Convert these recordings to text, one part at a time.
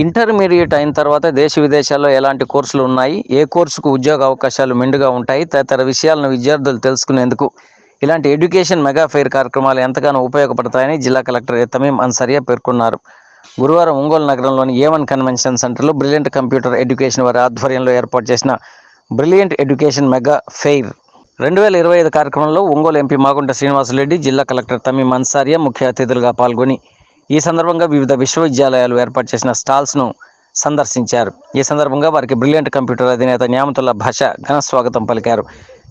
Intermediate అయిన తర్వాత దేశ విదేశాల్లో ఎలాంటి కోర్సులు ఉన్నాయి? ఏ కోర్సుకు ఉద్యోగ అవకాశాలు మెండుగా ఉంటాయి? తదితర విషయాలను విద్యార్థులు తెలుసుకునేందుకు ఇలాంటి ఎడ్యుకేషన్ మెగా ఫెయిర్ కార్యక్రమాలు ఎంతగానో ఉపయోగపడతాయని జిల్లా కలెక్టర్ తమీం అన్సరియా పేర్కొన్నారు. గురువారం ఒంగోలు నగరంలోని ఏవన్ కన్వెన్షన్ సెంటర్లో బ్రిలియంట్ కంప్యూటర్ ఎడ్యుకేషన్ వారి ఆధ్వర్యంలో ఏర్పాటు చేసిన బ్రిలియంట్ ఎడ్యుకేషన్ మెగా ఫెయిర్ రెండు వేల ఇరవై ఐదు కార్యక్రమంలో ఒంగోలు ఎంపీ మాగుంట శ్రీనివాసరెడ్డి జిల్లా కలెక్టర్ తమీం అన్సారియా ముఖ్య అతిథులుగా పాల్గొని ఈ సందర్భంగా వివిధ విశ్వవిద్యాలయాలు ఏర్పాటు చేసిన స్టాల్స్ను సందర్శించారు. ఈ సందర్భంగా వారికి బ్రిలియంట్ కంప్యూటర్ అధినేత న్యామతుల్లా భాష ఘన స్వాగతం పలికారు.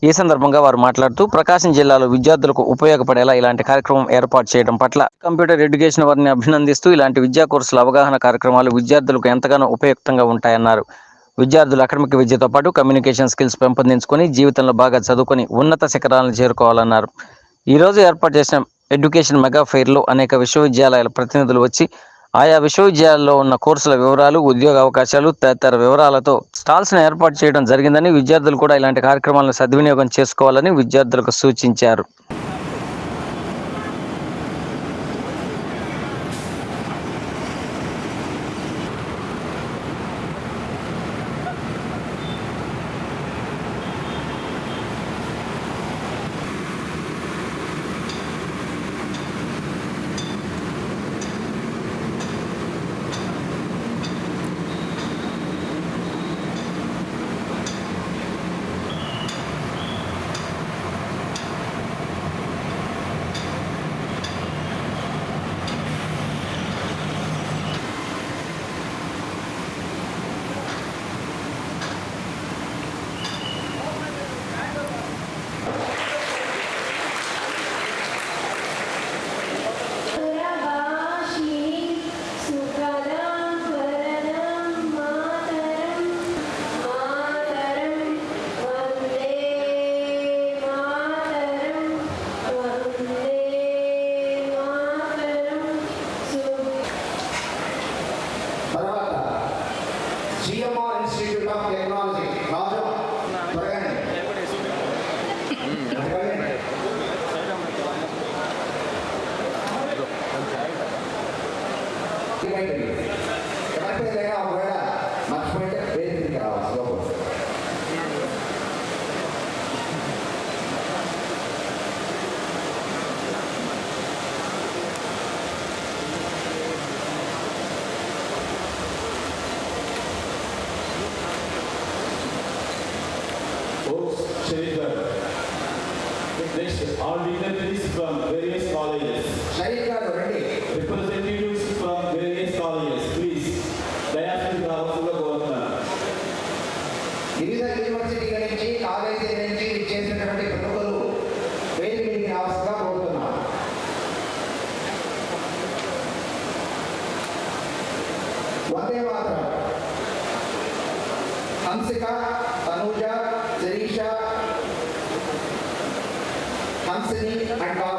ఈ సందర్భంగా వారు మాట్లాడుతూ ప్రకాశం జిల్లాలో విద్యార్థులకు ఉపయోగపడేలా ఇలాంటి కార్యక్రమం ఏర్పాటు చేయడం పట్ల కంప్యూటర్ ఎడ్యుకేషన్ వారిని అభినందిస్తూ ఇలాంటి విద్యా కోర్సుల అవగాహన కార్యక్రమాలు విద్యార్థులకు ఎంతగానో ఉపయుక్తంగా ఉంటాయన్నారు. విద్యార్థులు అకాడమిక్ విద్యతో పాటు కమ్యూనికేషన్ స్కిల్స్ పెంపొందించుకొని జీవితంలో బాగా చదువుకొని ఉన్నత శిఖరాలను చేరుకోవాలన్నారు. ఈరోజు ఏర్పాటు చేసిన ఎడ్యుకేషన్ మెగా ఫెయిర్లో అనేక విశ్వవిద్యాలయాల ప్రతినిధులు వచ్చి ఆయా విశ్వవిద్యాలయాల్లో ఉన్న కోర్సుల వివరాలు ఉద్యోగ అవకాశాలు తదితర వివరాలతో స్టాల్స్ను ఏర్పాటు చేయడం జరిగిందని విద్యార్థులు కూడా ఇలాంటి కార్యక్రమాలను సద్వినియోగం చేసుకోవాలని విద్యార్థులకు సూచించారు. Folks, Sharifgar. Next, all dignitaries from various colleges, Sharif గారు రండి representatives from various colleges, please, దయాశీల్ రావాల్సిందిగా కోరుతున్నాను. వివిధ యూనివర్సిటీల నుంచి కాలేజీల నుంచి ఇచ్చేసినటువంటి ప్రముఖులు వేదికకి రావాల్సిందిగా కోరుతున్నాం వందే మాత్రం హంసిక Thank God.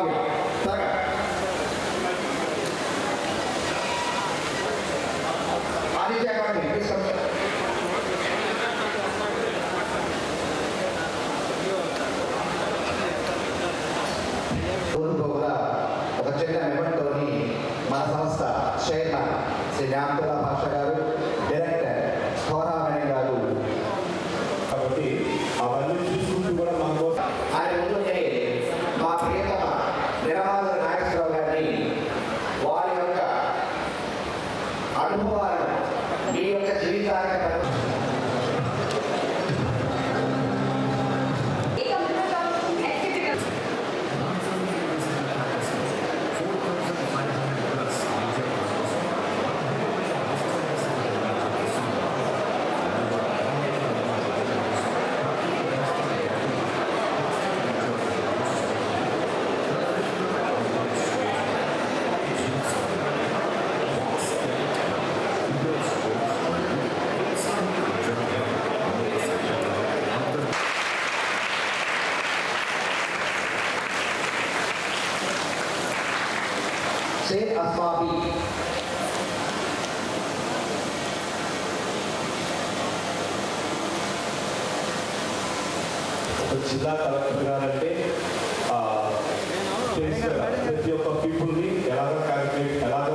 ప్రతి ఒక్క పీపుల్ని ఎలాగ క్యాలిక్యులేట్ ఎలాగ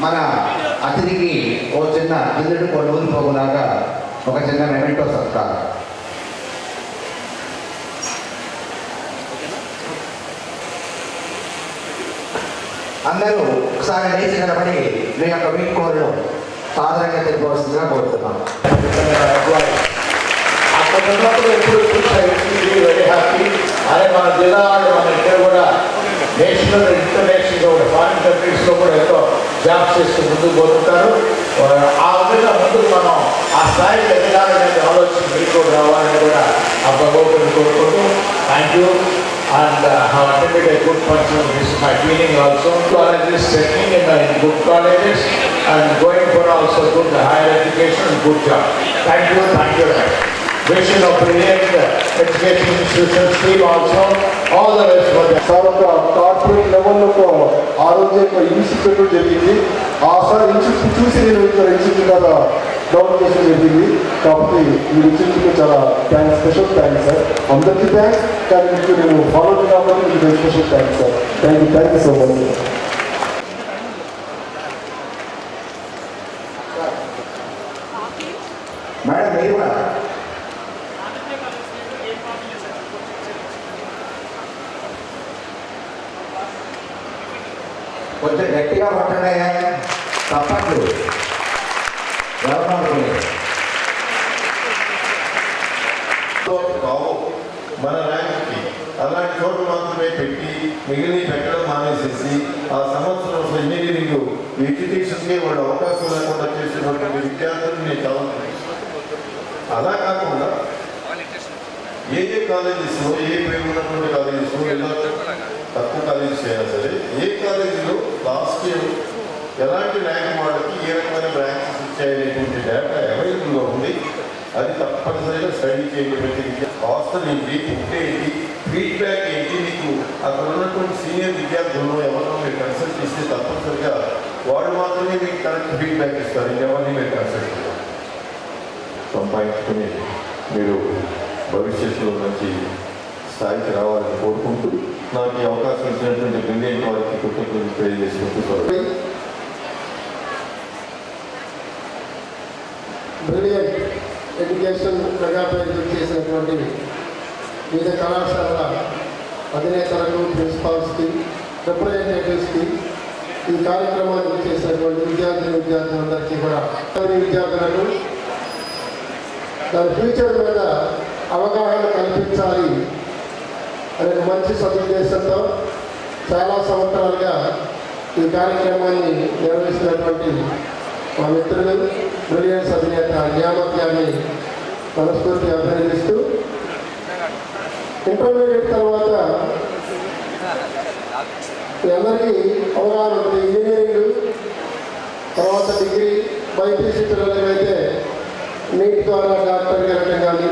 మన అతిథికి ఓ చిన్న కిందటి కొడుకులు పోగులాగా ఒక చిన్న మెమెంటో సత్కారం. అందరూ ఒకసారి లేచి నిలబడి మీ యొక్క వీక్ వీడ్కోలు సాధారణంగా తెలిపవలసిందిగా కోరుతున్నాను అక్కడ ఉన్నప్పుడు ఎప్పుడు వెరీ హ్యాపీ అదే మన జిల్లా వాళ్ళు మన ఇక్కడ కూడా దేశంలో ఎంత దేశంగా ఉండే ఫారిన్ కంట్రీస్లో కూడా ఎంతో జాబ్ చేస్తూ ముందుకు పోతుంటారు. ఆ విధంగా ముందుకు మనం ఆ స్థాయి ఎదగాలనేది ఆలోచించి మెలుకొని రావాలని కూడా అబ్బాబోపని కోరుకుంటూ thank you and how attended good person this my training also colleges setting in I good colleges and going for also good higher education good job thank you thank you thank you Vision of wish you brilliant education institutions team also all the best for them sir ఒక corporate లెవెల్లో ఒక ఆ రోజు ఒక institute జరిగింది. ఆ sir institute చూసి నేను ఇక్కడ ఇన్స్టిట్యూట్ ద్వారా డౌన్ చేసిన జరిగింది. కాబట్టి ఈ ఇన్స్టిట్యూట్ చాలా థ్యాంక్స్ స్పెషల్ థ్యాంక్స్ సార్ అందరికీ థ్యాంక్స్ కానీ మీకు నేను ఫాలో కాబట్టి మీకు special thanks sir thank you thank you so much sir madam మీరు కూడా కొంచెం గట్టిగా పట్టండి తప్పట్లు కావు మన ర్యాంక్కి అలాంటి చోటు మాత్రమే పెట్టి మిగిలిన పెట్టడం మానేసేసి ఆ సంవత్సరం ఇంజనీరింగ్ ఎడ్యుకేషన్కి వాళ్ళు అవకాశం లేకుండా చేసినటువంటి విద్యార్థులు నేను చదువుతున్నాను అలా కాకుండా ఏ ఏ కాలేజెస్లో ఏ పేరు ఉన్నటువంటి కాలేజెస్లో ఇలా తక్కువ కాలేజెస్ అయినా సరే? ఏ కాలేజీలో లాస్ట్ ఇయర్ ఎలాంటి ర్యాంక్ వాళ్ళకి ఏ రకమైన ర్యాంక్స్ ఇచ్చాయనేటువంటి డేటా అవైలబుల్గా ఉంది. అది తప్పనిసరిగా స్టడీ చేయబడి హాస్టల్ ఏంటి ఫుడ్ ఏంటి ఫీడ్బ్యాక్ ఏంటి మీకు అక్కడ ఉన్నటువంటి సీనియర్ విద్యార్థులను ఎవరినో మీరు కన్సల్ట్ చేస్తే తప్పనిసరిగా వాడు మాత్రమే మీకు కరెక్ట్ ఫీడ్బ్యాక్ ఇస్తారు. ఎవరిని మీరు కన్సల్ట్ చేయాలి సంపాదించుకుని మీరు భవిష్యత్తులో మంచి స్థాయికి రావాలని కోరుకుంటూ నాకు ఈ అవకాశం ఇచ్చినటువంటి బ్రిలియంట్ వారికి కృతజ్ఞతలు తెలియజేసుకుంటూ బ్రిలియంట్ ఎడ్యుకేషన్ మెగాపేరు చేసినటువంటి వివిధ కళాశాలల అధినేతలకు ప్రిన్సిపాల్స్కి రిప్రజెంటేటివ్స్కి ఈ కార్యక్రమాన్ని చేసినటువంటి విద్యార్థులు విద్యార్థులందరికీ కూడా. విద్యార్థులకు దాని ఫ్యూచర్ మీద అవగాహన కల్పించాలి అనే మంచి సదుద్దేశంతో చాలా సంవత్సరాలుగా ఈ కార్యక్రమాన్ని నిర్వహిస్తున్నటువంటి మా మిత్రులు బ్రిలియన్స్ అధినేత నియామక్ గారిని మనస్ఫూర్తిగా అభినందిస్తూ ఇంటర్మీడియట్ తర్వాత మీ అందరికీ అవగాహన ఉంటుంది ఇంజనీరింగ్ తర్వాత డిగ్రీ బైపీసీ పిల్లలకైతే నీట్ ద్వారా డాక్టర్ వెళ్ళడం కానీ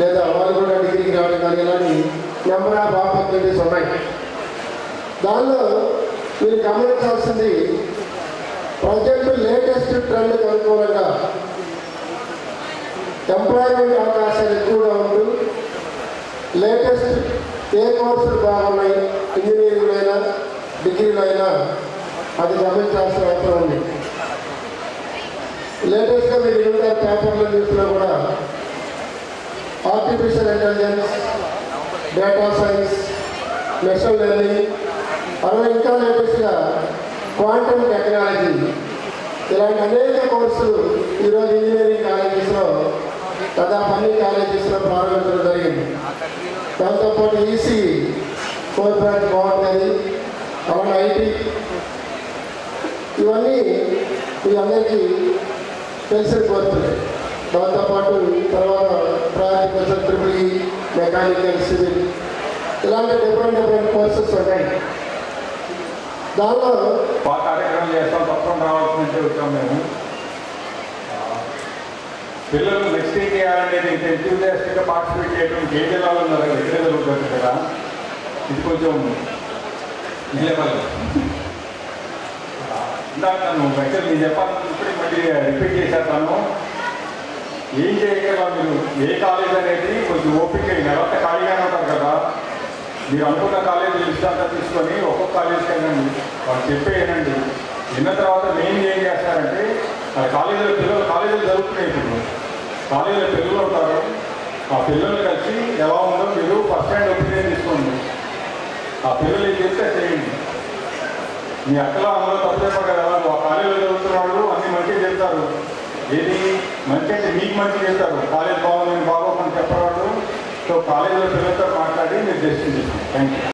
లేదా వాళ్ళు కూడా డిగ్రీకి రావడం కానీ ఇలాంటి నెంబర్ ఆఫ్ ఆపర్చునిటీస్ ఉన్నాయి. దానిలో మీరు గమనించాల్సింది ప్రజెంట్ లేటెస్ట్ ట్రెండ్ అనుకూలంగా ఎంప్లాయ్మెంట్ అవకాశాలు ఎక్కువగా ఉంటూ లేటెస్ట్ ఏ కోర్సులు బాగున్నాయి ఇంజనీరింగ్ అయినా డిగ్రీలో అయినా అది గమనించాల్సిన అవసరం ఉంది. లేటెస్ట్గా మీరు వివిధ పేపర్ల న్యూస్లో కూడా artificial intelligence data science machine learning అలాగే ఇంకా లేటెస్ట్గా క్వాంటమ్ టెక్నాలజీ ఇలాంటి అనేక కోర్సులు ఈరోజు ఇంజనీరింగ్ కాలేజెస్లో దాదాపు అన్ని కాలేజెస్లో ప్రారంభించడం జరిగింది. దాంతోపాటు ఈసీ ఫోర్ బ్రాంచ్ బాగుంటుంది అలాగే ఐటీ ఇవన్నీ మీ అందరికీ తెలిసిన కోర్సులు. దాంతోపాటు తర్వాత మెకానికల్ సివిల్. ఇలాంటి డిఫరెంట్ డిఫరెంట్ కోర్సెస్ ఉన్నాయి దానిలో కార్యక్రమం చేస్తాం తప్పకుండా రావాల్సిందే వచ్చాం మేము. పిల్లలు నెక్స్ట్ ఏం చేయాలనేది ఇంత ఎంతూజియాస్టిక్గా పార్టిసిపేట్ చేయడం ఏ జిల్లాలో ఉన్నారు ఎక్కడే జరుగుతుంది కదా. ఇది కొంచెం ఈ ఇందాక నన్ను యాక్చువల్ నేను చెప్పాలనుకుంటే మళ్ళీ రిపీట్ చేసేస్తాను. ఏం చేయగలరా మీరు? ఏ కాలేజ్ అనేది కొంచెం ఓపిక నెలంతా ఖాళీగానే ఉంటారు కదా. మీరు అనుకున్న కాలేజీ లిస్ట్ తీసుకొని ఒక్కొక్క కాలేజ్కి వెళ్ళండి. వాళ్ళు చెప్పేయనండి విన్న తర్వాత మెయిన్ ఏం చేస్తారంటే ఆ కాలేజీలో పిల్లలు కాలేజీలో జరుగుతున్నాయి ఇప్పుడు. కాలేజీలో పిల్లలు ఉంటారు. ఆ పిల్లలు కలిసి ఎలా ఉందో మీరు ఫస్ట్ హ్యాండ్ ఒపీనియన్ తీసుకోండి. ఆ పిల్లలు ఏం చెప్తే చేయండి. మీ అక్కలో అందులో తప్పు చెప్పారు కదా. ఆ కాలేజీలో చదువుతున్న వాళ్ళు అన్ని మంచిగా చెప్తారు ఏది? మంచి అంటే మీకు మంచి చేస్తారు. కాలేజ్ బాగుంది బాగోమని చెప్పరాడు సో కాలేజీలో పిల్లలతో మాట్లాడి మీరు డెసిషన్ థ్యాంక్ యూ